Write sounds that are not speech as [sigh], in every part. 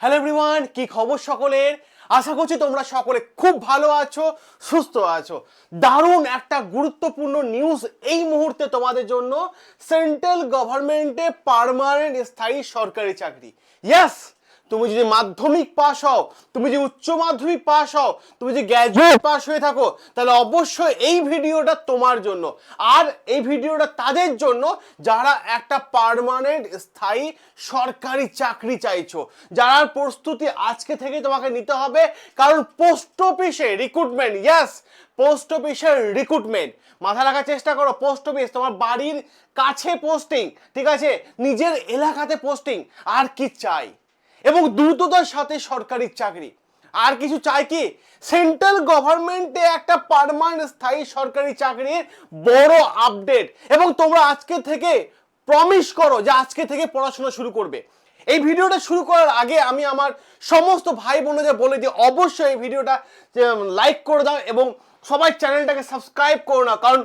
Hello everyone কি খবর সকলের? আশা করছি তোমরা সকলে খুব ভালো আছো, সুস্থ আছো। দারুণ একটা গুরুত্বপূর্ণ নিউজ এই মুহূর্তে তোমাদের জন্য। সেন্ট্রাল গভর্নমেন্টে পারমানেন্ট স্থায়ী সরকারি চাকরি। ইয়েস তুমি যদি মাধ্যমিক পাস হও তুমি যদি উচ্চ মাধ্যমিক পাস হও তুমি যদি গ্র্যাজুয়েট পাস হয়ে থাকো তাহলে অবশ্যই এই ভিডিওটা তোমার জন্য। আর এই ভিডিওটা তাদের জন্য যারা একটা পার্মানেন্ট স্থায়ী সরকারি চাকরি চাইছো যারা প্রস্তুতি আজকে থেকে তোমাকে নিতে হবে কারণ পোস্ট অফিসে রিক্রুটমেন্ট ইয়াস পোস্ট অফিসের রিক্রুটমেন্ট মাথা রাখার চেষ্টা করো পোস্ট অফিস তোমার বাড়ির কাছে পোস্টিং ঠিক আছে? নিজের এলাকাতে পোস্টিং আর কি চাই? এবং দ্রুততার সাথে সরকারি চাকরি। আর কিছু চাই কি? সেন্ট্রাল গভর্নমেন্টে একটা পারমানেন্ট স্থায়ী সরকারি চাকরির বড় আপডেট এবং তোমরা আজকে থেকে প্রমিস করো যে আজকে থেকে পড়াশোনা শুরু করবে। এই ভিডিওটা শুরু করার আগে আমি আমার সমস্ত ভাই বোনদের বলে দিই, অবশ্যই এই ভিডিওটা লাইক করে দাও এবং সবাই চ্যানেলটাকে সাবস্ক্রাইব করো না। কারণ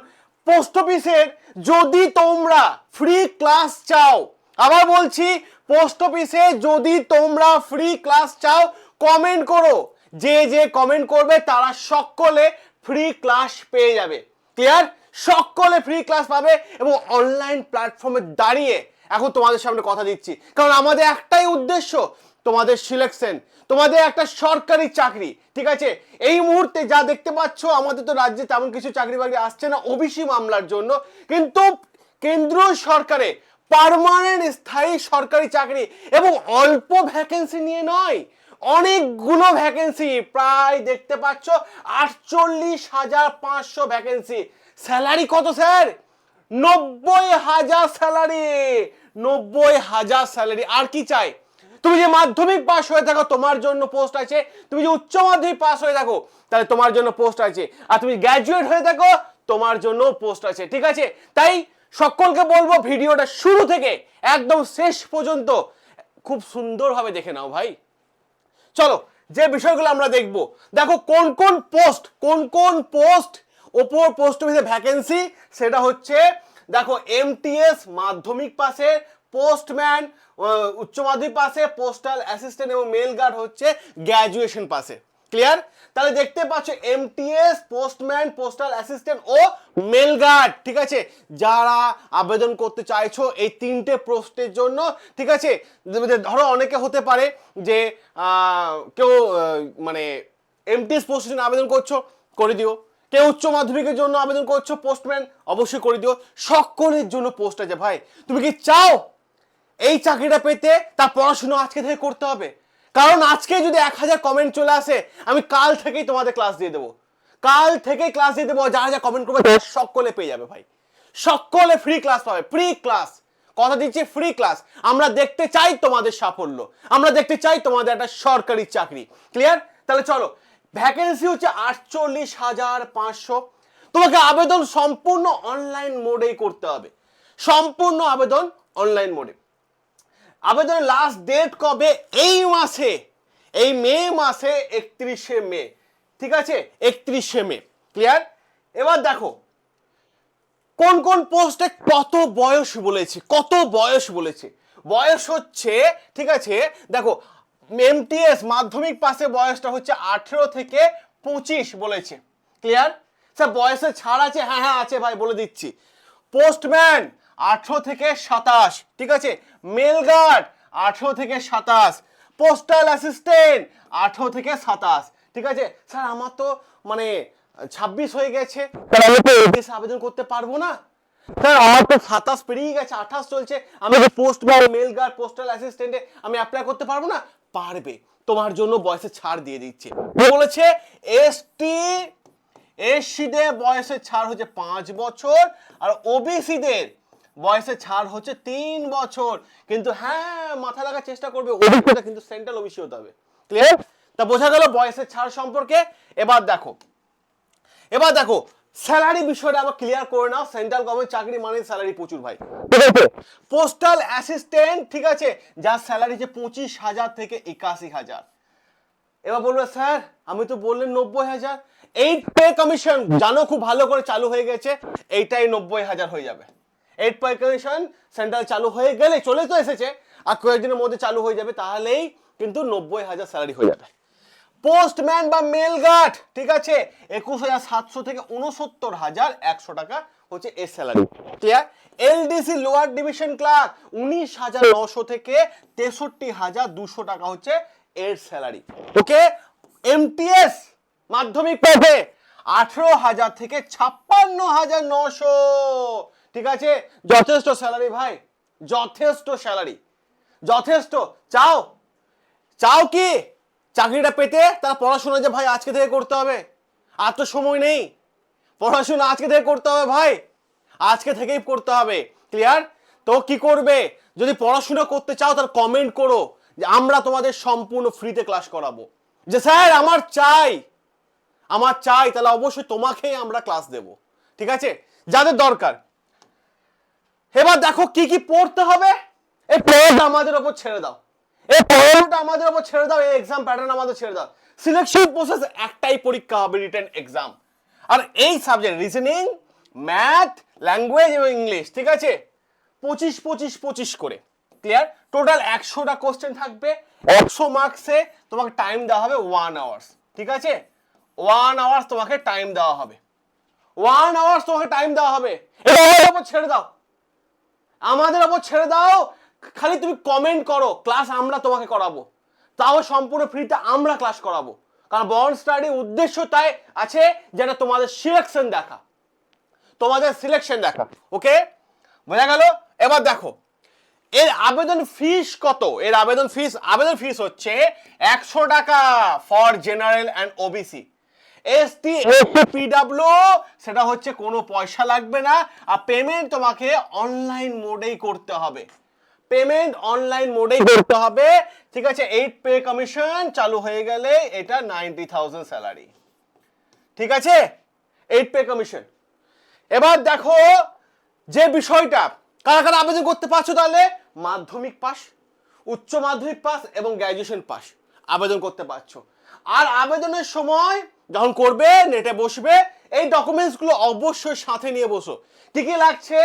পোস্ট অফিসের যদি তোমরা ফ্রি ক্লাস চাও আবার বলছি পোস্ট অফিসে যদি তোমরা ফ্রি ক্লাস চাও কমেন্ট করো। যে যে কমেন্ট করবে, তারা সকলে ফ্রি ক্লাস পেয়ে যাবে। ক্লিয়ার সকলে ফ্রি ক্লাস পাবে এবং অনলাইন প্ল্যাটফর্মে দাঁড়িয়ে এখন তোমাদের সামনে কথা দিচ্ছি। কারণ আমাদের একটাই উদ্দেশ্য, তোমাদের সিলেকশন তোমাদের একটা সরকারি চাকরি, ঠিক আছে? এই মুহূর্তে যা দেখতে পাচ্ছ, আমাদের তো রাজ্যে তেমন কিছু চাকরি বাকরি আসছে না, ওবিসি মামলার জন্য। কিন্তু কেন্দ্রীয় সরকারে পার্মানেন্ট স্থায়ী সরকারি চাকরি এবং অল্প ভ্যাকেন্সি নিয়ে নয়, অনেকগুলো ভ্যাকেন্সি প্রায় দেখতে পাচ্ছ আটচল্লিশ হাজার পাঁচশো ভ্যাকেন্সি স্যালারি কত, স্যার? নব্বই হাজার স্যালারি, নব্বই হাজার স্যালারি। আর কি চাই? তুমি যে মাধ্যমিক পাস হয়ে থাকো, তোমার জন্য পোস্ট আছে। তুমি যে উচ্চ মাধ্যমিক পাস হয়ে থাকো, তাহলে তোমার জন্য পোস্ট আছে। আর তুমি গ্র্যাজুয়েট হয়ে থাকো, তোমার জন্য পোস্ট আছে। ঠিক আছে? তাই সকলকে বলব ভিডিওটা শুরু থেকে একদম শেষ পর্যন্ত খুব সুন্দরভাবে দেখে নাও ভাই। চলো, যে বিষয়গুলো আমরা দেখব, দেখো কোন কোন পোস্ট, কোন কোন পোস্ট, ওপর পোস্ট অফিসে ভ্যাকেন্সি সেটা হচ্ছে, দেখো এমটিএস মাধ্যমিক পাশে পোস্টম্যান উচ্চ মাধ্যমিক পাশে পোস্টাল অ্যাসিস্ট্যান্ট এবং মেল গার্ড হচ্ছে গ্র্যাজুয়েশন পাশে। ক্লিয়ার তাহলে দেখতে পাচ্ছ এমটিএস পোস্টম্যান পোস্টাল অ্যাসিস্ট্যান্ট ও মেল গার্ড ঠিক আছে? যারা আবেদন করতে চাইছো এই তিনটে পোস্টের জন্য, ঠিক আছে? ধরো অনেকে হতে পারে যে কেউ মানে এমটিএস পোস্টের জন্য আবেদন করছ, করে দিও। কেউ উচ্চ মাধ্যমিকের জন্য আবেদন করছ পোস্টম্যান অবশ্যই করে দিও। সকলের জন্য পোস্ট আছে ভাই। তুমি কি চাও এই চাকরিটা পেতে? তার পড়াশুনো আজকে থেকে করতে হবে। কারণ আজকে যদি এক হাজার কমেন্ট চলে আসে, আমি কাল থেকেই তোমাদের ক্লাস দিয়ে দেবো। কাল থেকেই ক্লাস দিয়ে দেবো, যারা যা কমেন্ট করবে সকলে পেয়ে যাবে ভাই। সকলে ফ্রি ক্লাস পাবে ফ্রি ক্লাস কথা দিচ্ছি ফ্রি ক্লাস আমরা দেখতে চাই তোমাদের সাফল্য। আমরা দেখতে চাই তোমাদের একটা সরকারি চাকরি। ক্লিয়ার তাহলে চলো। ভ্যাকেন্সি হচ্ছে আটচল্লিশ হাজার পাঁচশো। তোমাকে আবেদন সম্পূর্ণ অনলাইন মোডেই করতে হবে। সম্পূর্ণ আবেদন অনলাইন মোডে আবেদনের লাস্ট ডেট কবে? এই মাসে। এই মে মাসে একত্রিশে মে। ঠিক আছে? একত্রিশে মে। ক্লিয়ার এবার দেখো, কোন কোন পোস্টে কত বয়স বলেছে? কত বয়স বলেছে? বয়স হচ্ছে, ঠিক আছে? দেখো এমটিএস মাধ্যমিক পাশে বয়সটা হচ্ছে আঠেরো থেকে পঁচিশ বলেছে। ক্লিয়ার স্যার বয়সে ছাড় আছে? হ্যাঁ হ্যাঁ আছে ভাই, বলে দিচ্ছি। পোস্টম্যান আঠেরো থেকে সাতাশ ঠিক আছে? মেল গার্ড আঠেরো থেকে সাতাশ। পোস্টাল অ্যাসিস্ট্যান্ট আঠেরো থেকে সাতাশ ঠিক আছে? স্যার আমার তো মানে ছাব্বিশ হয়ে গেছে। তাহলে আমি তো এবিএস আবেদন করতে পারব না? স্যার আমার তো সাতাশ পেরিয়ে গেছে আঠাশ চলছে। আমি পোস্ট মেল গার্ড পোস্টাল অ্যাসিস্ট্যান্টে আমি অ্যাপ্লাই করতে পারব না? পারবে। তোমার জন্য বয়সে ছাড় দিয়ে দিচ্ছে। বলেছে? এসটি এসসিদের বয়সের ছাড় হচ্ছে পাঁচ বছর আর ওবিসিদের বয়সের ছাড় হচ্ছে তিন বছর। কিন্তু হ্যাঁ মাথা লাগার চেষ্টা করবে ওবিসিটা কিন্তু সেন্ট্রাল ওবিসি হতে হবে। ক্লিয়ার তা বোঝা গেল বয়সের ছাড় সম্পর্কে। এবার দেখো এবার দেখো স্যালারি বিষয়টা আবার ক্লিয়ার করে নাও। সেন্ট্রাল গভর্নমেন্ট চাকরি মানে স্যালারি প্রচুর ভাই। ঠিক আছে। পোস্টাল অ্যাসিস্ট্যান্ট ঠিক আছে যার স্যালারি যে পঁচিশ হাজার থেকে একাশি হাজার। এবার বলবে স্যার আমি তো বললেন নব্বই হাজার। এই পে কমিশন জানো খুব ভালো করে চালু হয়ে গেছে। এইটাই নব্বই হাজার হয়ে যাবে। এইট পে কমিশন সেন্ট্রাল চালু হয়ে গেলে চলে তো এসেছে। আর কয়েকদিনের মধ্যে চালু হয়ে যাবে, তাহলেই কিন্তু নব্বই হাজার স্যালারি হয়ে যাবে। পোস্টম্যান বা মেল গার্ড ঠিক আছে? একুশ হাজার সাতশো থেকে উনসত্তর হাজার একশো টাকা হচ্ছে এর salary clear LDC lower division clerk উনিশ হাজার নশো থেকে তেষট্টি হাজার দুশো টাকা হচ্ছে এর স্যালারি ওকে এমটিএস মাধ্যমিক পদে আঠেরো হাজার থেকে ছাপ্পান্ন হাজার নশো। ঠিক আছে? যথেষ্ট স্যালারি ভাই, যথেষ্ট স্যালারি যথেষ্ট। চাও? চাও কি? চাকরিটা পেতে তার পড়াশোনা যে ভাই আজকে থেকে করতে হবে। আর তো সময় নেই। পড়াশোনা আজকে থেকে করতে হবে ভাই। আজকে থেকেই করতে হবে। ক্লিয়ার তো কি করবে? যদি পড়াশোনা করতে চাও তার কমেন্ট করো যে আমরা তোমাদের সম্পূর্ণ ফ্রিতে ক্লাস করাবো। যে স্যার, আমার চাই। আমার চাই, তাহলে অবশ্যই তোমাকেই আমরা ক্লাস দেব। ঠিক আছে? যাদের দরকার। এবার দেখো কি কি পড়তে হবে। এই পড়াটা আমাদের ওপর ছেড়ে দাও। এই পড়াটা আমাদের ওপর ছেড়ে দাও, এই এক্সাম প্যাটার্ন আমাদের ছেড়ে দাও। সিলেকশন প্রসেস একটাই পরীক্ষা হবে রিটেন এক্সাম আর এই সাবজেক্ট রিজনিং ম্যাথ ল্যাঙ্গুয়েজ এবং ইংলিশ ঠিক আছে? পঁচিশ পঁচিশ পঁচিশ করে। ক্লিয়ার টোটাল একশোটা কোশ্চেন থাকবে। একশো মার্কসে তোমাকে টাইম দেওয়া হবে ওয়ান আওয়ার্স ঠিক আছে? ওয়ান আওয়ার্স তোমাকে টাইম দেওয়া হবে। ওয়ান আওয়ার্স তোমাকে টাইম দেওয়া হবে। ছেড়ে দাও। আমাদের ওপর ছেড়ে দাও। খালি তুমি কমেন্ট করো ক্লাস আমরা তোমাকে করাবো। তাও সম্পূর্ণ ফ্রিতে আমরা ক্লাস করাবো। কারণ বর্ন স্টাডি উদ্দেশ্য তাই আছে যেটা তোমাদের সিলেকশন দেখা। তোমাদের সিলেকশন দেখা ওকে বোঝা গেল? এবার দেখো, এর আবেদন ফিস কত? এর আবেদন ফিস আবেদন ফিস হচ্ছে একশো টাকা for general and OBC ST PW [laughs] সেটা হচ্ছে কোনো পয়সা লাগবে না আর পেমেন্ট তোমাকে অনলাইন মোডেই করতে হবে। পেমেন্ট অনলাইন মোডেই করতে হবে। ঠিক আছে এইট পে কমিশন চালু হয়ে গেলে এটা নাইনটি থাউজেন্ড স্যালারি ঠিক আছে? এইট পে কমিশন এবার দেখো যে বিষয়টা কারা কারা আবেদন করতে পারছ তাহলে? মাধ্যমিক পাস উচ্চ মাধ্যমিক পাস এবং গ্র্যাজুয়েশন পাস আবেদন করতে পারছ। আর আবেদনের সময় যখন করবে, নেটে বসবে। এই ডকুমেন্টসগুলো অবশ্যই সাথে নিয়ে বসো। কি কি লাগছে?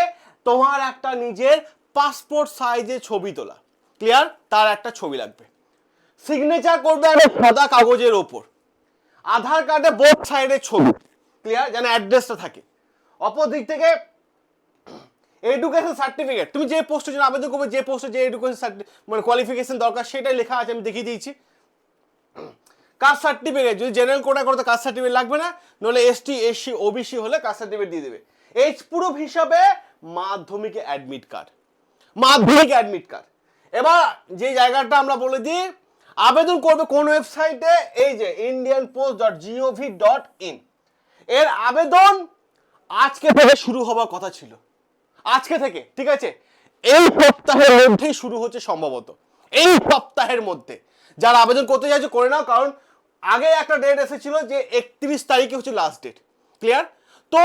তোমার একটা নিজের পাসপোর্ট সাইজে ছবি তোলা। ক্লিয়ার তার একটা ছবি লাগবে। সিগনেচার করবে একটা সাদা কাগজের ওপর। আধার কার্ডে বোথ সাইডের ছবি। ক্লিয়ার যেন অ্যাড্রেসটা থাকে। অপর দিক থেকে এডুকেশন সার্টিফিকেট তুমি যে পোস্টের জন্য আবেদন করবে, যে পোস্টে যে এডুকেশন মানে কোয়ালিফিকেশন দরকার, সেটাই লেখা আছে, আমি দেখিয়ে দিয়েছি। কাস্ট সার্টিফিকেট, যদি জেনারেল কোটা করতে কাস্ট সার্টিফিকেট লাগবে না নলে এসটি এসসি ওবিসি হলে কাস্ট সার্টিফিকেট দিয়ে দেবে। এইচ প্রুফ হিসাবে মাধ্যমিকে অ্যাডমিট কার্ড মাধ্যমিক অ্যাডমিট কার্ড এবার যে জায়গাটা আমরা বলে দিই, আবেদন করবে কোন ওয়েবসাইটে? এই যে Indian post dot GOV dot in এর আবেদন আজকে থেকে শুরু হওয়ার কথা ছিল। আজকে থেকে, ঠিক আছে? এই সপ্তাহের মধ্যেই শুরু হচ্ছে সম্ভবত। এই সপ্তাহের মধ্যে। যারা আবেদন করতে চাইছে, করে নাও, কারণ আগে একটা ডেট এসেছিল যে একত্রিশ তারিখে হচ্ছে লাস্ট ডেট ক্লিয়ার তো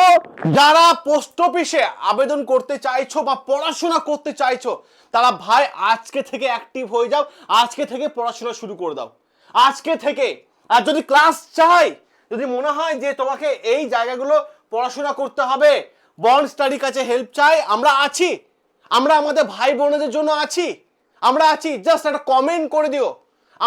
যারা পোস্ট অফিসে আবেদন করতে চাইছো বা পড়াশোনা করতে চাইছো, তারা ভাই আজকে থেকে অ্যাক্টিভ হয়ে যাও, আজকে থেকে পড়াশোনা শুরু করে দাও। আজকে থেকে। আর যদি ক্লাস চাই, যদি মনে হয় যে তোমাকে এই জায়গাগুলো পড়াশোনা করতে হবে বন্ড স্টাডি কাছে হেল্প চাই, আমরা আছি। আমরা আমাদের ভাই বোনেদের জন্য আছি। আমরা আছি। জাস্ট একটা কমেন্ট করে দিও।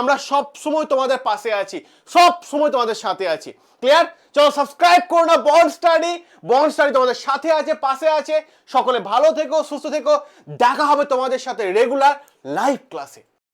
আমরা সব সময় তোমাদের পাশে আছি, সব সময় তোমাদের সাথে আছি। ক্লিয়ার চলো সাবস্ক্রাইব করো না বন্ড স্টাডি বন্ড স্টাডি তোমাদের সাথে আছে, পাশে আছে। সকলে ভালো থেকো, সুস্থ থেকো। দেখা হবে তোমাদের সাথে রেগুলার লাইভ ক্লাসে